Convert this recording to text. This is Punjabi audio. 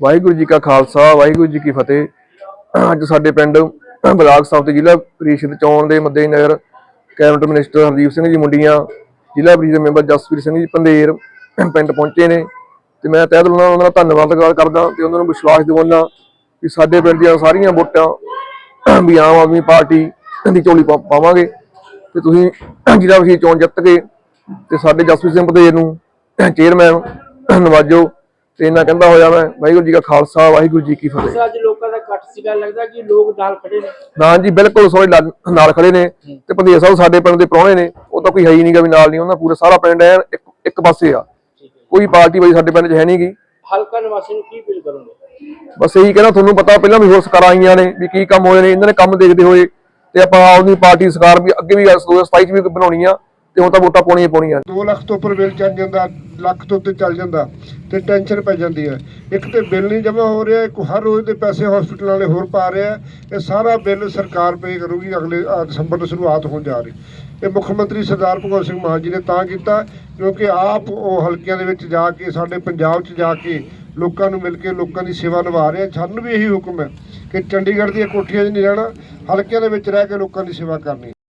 ਵਾਹਿਗੁਰੂ ਜੀ ਕਾ ਖਾਲਸਾ, ਵਾਹਿਗੁਰੂ ਜੀ ਕੀ ਫਤਿਹ। ਅੱਜ ਸਾਡੇ ਪਿੰਡ ਬਲਾਕ ਸਾਹਿਬ ਤੇ ਜ਼ਿਲ੍ਹਾ ਪ੍ਰੀਸ਼ਦ ਚੋਣ ਦੇ ਮੱਦੇਨਜ਼ਰ ਕੈਬਨਿਟ ਮਿਨਿਸਟਰ ਹਰਦੀਪ ਸਿੰਘ ਜੀ ਮੁੰਡੀਆਂ, ਜ਼ਿਲ੍ਹਾ ਪ੍ਰੀਸ਼ਦ ਮੈਂਬਰ ਜਸਵੀਰ ਸਿੰਘ ਜੀ ਪੰਧੇਰ ਪਿੰਡ ਪਹੁੰਚੇ ਨੇ। ਤੇ ਮੈਂ ਤਹਿ ਦਿਲੋਂ ਉਹਨਾਂ ਦਾ ਧੰਨਵਾਦ ਕਰਦਾ ਤੇ ਉਹਨਾਂ ਨੂੰ ਵਿਸ਼ਵਾਸ ਦਿਵਾਉਣਾ ਕਿ ਸਾਡੇ ਪਿੰਡ ਦੀਆਂ ਸਾਰੀਆਂ ਵੋਟਾਂ ਵੀ ਆਮ ਆਦਮੀ ਪਾਰਟੀ ਦੀ ਝੋਲੀ ਪਾ- ਪਾਵਾਂਗੇ। ਤੇ ਤੁਸੀਂ ਜ਼ਿਲ੍ਹਾ ਵਸੀ ਚੋਣ ਜਿੱਤ ਕੇ ਤੇ ਸਾਡੇ ਜਸਵੀਰ ਸਿੰਘ ਪੰਧੇਰ ਨੂੰ ਚੇਅਰਮੈਨ ਨਵਾਜੋ। ਤੇ ਇਹਨਾਂ ਕਹਿੰਦਾ ਹੋਇਆ ਮੈਂ ਵਾਹਿਗੁਰੂ ਜੀ ਕਾ ਖਾਲਸਾ ਵਾਹਿਗੁਰੂ ਜੀ ਕੀ ਫਤਿਹ। ਅੱਜ ਲੋਕਾਂ ਦਾ ਇਕੱਠ ਸੀਗਾ ਲੱਗਦਾ ਕਿ ਲੋਕ ਨਾਲ ਖੜੇ ਨੇ। ਨਾ ਜੀ ਬਿਲਕੁਲ ਸਾਰੇ ਨਾਲ- ਖੜੇ ਨੇ ਤੇ ਪੰਧੇਰ ਸਾਹਿਬ ਸਾਡੇ ਪਿੰਡ ਦੇ ਪ੍ਰਾਹੁਣੇ ਨੇ ਉਹ ਤਾਂ ਕੋਈ ਹੈ ਹੀ ਨਹੀਂਗਾ ਵੀ ਨਾਲ ਨਹੀਂ ਉਹਨਾਂ ਪੂਰਾ ਸਾਰਾ ਪਿੰਡ ਐਨ ਇੱਕ ਇੱਕ ਪਾਸੇ ਆ। ਕੋਈ ਪਾਰਟੀ ਬਾਈ ਸਾਡੇ ਪਿੰਡ 'ਚ ਹੈ ਨਹੀਂਗੀ। ਹਲਕਾ ਨਿਵਾਸੀ ਨੂੰ ਕੀ ਫੀਲ ਕਰੋਗੇ? ਬਸ ਇਹੀ ਕਹਿੰਦਾ ਤੁਹਾਨੂੰ ਪਤਾ ਪਹਿਲਾਂ ਵੀ ਹੋਰ ਸਰਕਾਰਾਂ ਆਈਆਂ ਨੇ ਵੀ ਕੀ ਕੰਮ ਹੋਏ ਨੇ ਇਹਨਾਂ ਨੇ ਕੰਮ ਦੇਖਦੇ ਹੋਏ ਤੇ ਆਪਾਂ ਆਪਦੀ ਪਾਰਟੀ ਸਰਕਾਰ ਵੀ ਅੱਗੇ ਵੀ 2027 ਚ ਵੀ ਬਣਾਉਣੀ ਆ। ਤੇ ਹੁਣ ਤਾਂ ਵੋਟਾਂ ਪਾਉਣੀਆਂ ਹੀ ਪਾਉਣੀਆਂ। 2 ਲੱਖ ਤੋਂ ਉੱਪਰ ਬਿੱਲ ਚੱਲ ਜਾਂਦਾ, ਲੱਖ ਤੋਂ ਉੱਤੇ ਚੱਲ ਜਾਂਦਾ ਤੇ ਟੈਨਸ਼ਨ ਪੈ ਜਾਂਦੀ ਹੈ। ਇੱਕ ਤੇ ਬਿੱਲ ਨਹੀਂ ਜਮ੍ਹਾਂ ਹੋ ਰਿਹਾ, ਇੱਕ ਹਰ ਰੋਜ਼ ਦੇ ਪੈਸੇ ਹਸਪੀਟਲ ਵਾਲੇ ਹੋਰ ਪਾ ਰਿਹਾ ਇਹ ਸਾਰਾ ਬਿੱਲ ਸਰਕਾਰ ਪੇ ਕਰੂਗੀ, ਅਗਲੇ ਆਹ ਦਸੰਬਰ ਤੋਂ ਸ਼ੁਰੂਆਤ ਹੋਣ ਜਾ ਰਹੀ। ਇਹ ਮੁੱਖ ਮੰਤਰੀ ਸਰਦਾਰ ਭਗਵੰਤ ਸਿੰਘ ਮਾਨ ਜੀ ਨੇ ਤਾਂ ਕੀਤਾ, ਕਿਉਂਕਿ ਆਪ ਉਹ ਹਲਕਿਆਂ ਦੇ ਵਿੱਚ ਜਾ ਕੇ, ਸਾਡੇ ਪੰਜਾਬ 'ਚ ਜਾ ਕੇ ਲੋਕਾਂ ਨੂੰ ਮਿਲ ਕੇ ਲੋਕਾਂ ਦੀ ਸੇਵਾ ਨਿਭਾ ਰਹੇ ਆ। ਸਾਨੂੰ ਵੀ ਇਹੀ ਹੁਕਮ ਹੈ ਕਿ ਚੰਡੀਗੜ੍ਹ ਦੀਆਂ ਕੋਠੀਆਂ 'ਚ ਨਹੀਂ ਰਹਿਣਾ, ਹਲਕਿਆਂ ਦੇ ਵਿੱਚ ਰਹਿ ਕੇ ਲੋਕਾਂ ਦੀ ਸੇਵਾ ਕਰਨੀ।